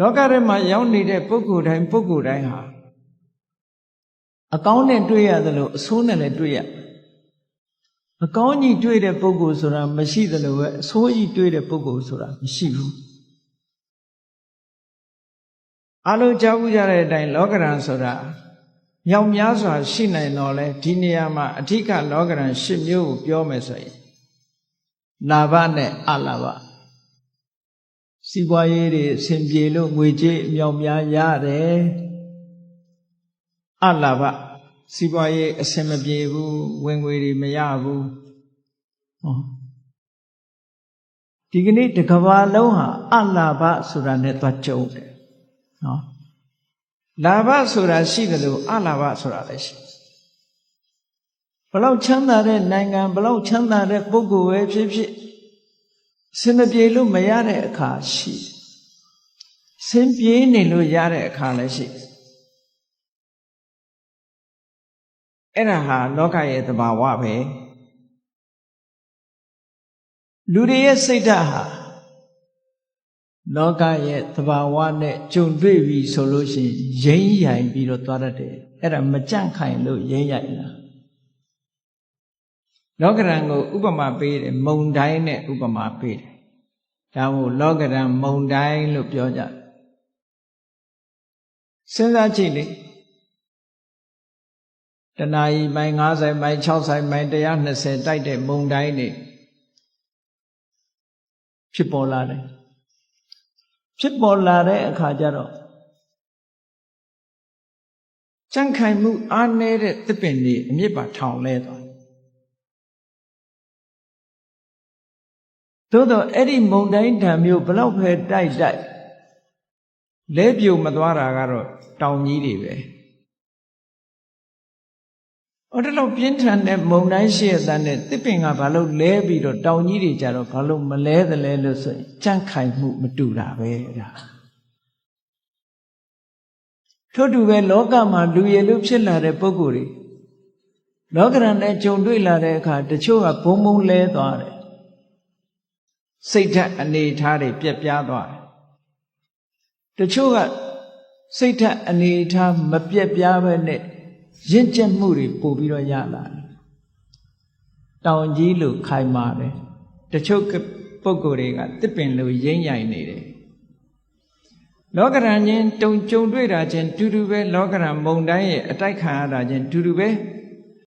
လောကထဲမှာရောက်နေတဲ့ပုဂ္ဂိုလ်တိုင်းပုဂ္ဂိုလ်တိုင်းဟာအကောင်းနဲ့တွေ့ရသလိုအဆိုးနဲ့လည်းတွေ့ရအကောင်းကြီးတွေ့တဲ့ပုဂ္ဂိုလ်ဆိုတာမရှိသလိုပဲအဆိုးကြီးတွေ့တဲ့ပုဂ္ဂိုလ်ဆိုတာမရှိဘူးအလုံးကြားဘူးကြတဲ့အတိုင်းလောကရန်ဆိုတာမြောက်များစွာရှိနိုင်တော့လဲဒီနေရာမှာအဓိကလောကရန်၈မျိုးကိုပြောမယ်ဆိုရင်လာဘနဲ့အလာဘ စီးပွားရေးတွေအဆင်ပြေလို့ငွေကြေးအမြောက်များရတယ်အလာဘစီးပွားရေးအဆင်မပြေဘူးဝင်ငွေတွေမရဘူးဟောဒီကနေ့တစ်ကဘာလုံးဟာအလာဘဆိုတာနဲ့သွားကြုံတယ်နော်လာဘဆိုတာရှိတယ်လို့အလာဘဆိုတာလည်းရှိဘလောက်ချမ်းသာတဲ့နိုင်ငံဘလောက်ချမ်းသာတဲ့ပုဂ္ဂိုလ်ပဲဖြစ်ဖြစ် စင်မပြေလို့မရတဲ့အခါရှိစင်ပြေနေလို့ရတဲ့အခါလည်းရှိအဲ့ဒါဟာလောကရဲ့သဘာဝပဲလူတွေရဲ့စိတ်ဓာတ်ဟာလောကရဲ့သဘာဝနဲ့ကြုံတွေ့ပြီဆိုလို့ရှိရင်ရိမ့်ရိုင်ပြီးတော့သွားတတ်တယ်အဲ့ဒါမကြန့်ခိုင်လို့ရိမ့်ရိုင်လာ လောကရန်ကိုဥပမာပေးတယ်မုံတိုင်းနဲ့ဥပမာပေးတယ်ဒါမို့လောကရန်မုံတိုင်းလို့ပြောကြတယ်စဉ်းစားကြည့်လေတဏှာကြီးမိုင်90မိုင်60မိုင်120တိုက်တဲ့မုံတိုင်းနေဖြစ်ပေါ်လာတယ်ဖြစ်ပေါ်လာတဲ့အခါကျတော့ကြန့်ခိုင်မှုအားနည်းတဲ့သစ်ပင်တွေအမြစ်ပါထောင်လဲသွား သို့တော့အဲ့ဒီမုံတိုင်းဓာမျိုးဘလောက်ပဲတိုက်တိုက်လဲပြိုမသွားတာကတော့တောင်ကြီးတွေပဲအော်တလောက်ပြင်းထန်တဲ့မုံတိုင်းရှိရတဲ့နဲ့တစ်ပင်ကဘာလို့လဲပြီးတော့တောင်ကြီးတွေကြတော့ဘာလို့မလဲသလဲလို့ဆိုရင်ကြန့်ခိုင်မှုမတူတာပဲဒါထို့တူပဲလောကမှာလူရည်လို့ဖြစ်လာတဲ့ပုဂ္ဂိုလ်တွေလောကရန်နဲ့ကြုံတွေ့လာတဲ့အခါတချို့ကဘုံဘုံလဲသွားတယ် စိတ်ဓာတ်အနေထားတွေပြက်ပြားသွားတယ်တချို့ကစိတ်ဓာတ်အနေထားမပြက်ပြားပဲနဲ့ရင့်ကျက်မှုတွေပို့ပြီးတော့ရလာတယ်တောင်ကြီးလို့ခိုင်မာတယ်တချို့ပုဂ္ဂိုလ်တွေကတစ်ပင်လို့ရိမ့်ရိုင်နေတယ်လောကရန်ချင်းတုံကြုံတွေ့တာချင်းတူတူပဲလောကရန်မုံတိုင်းရဲ့အတိုက်ခံရတာချင်းတူတူပဲ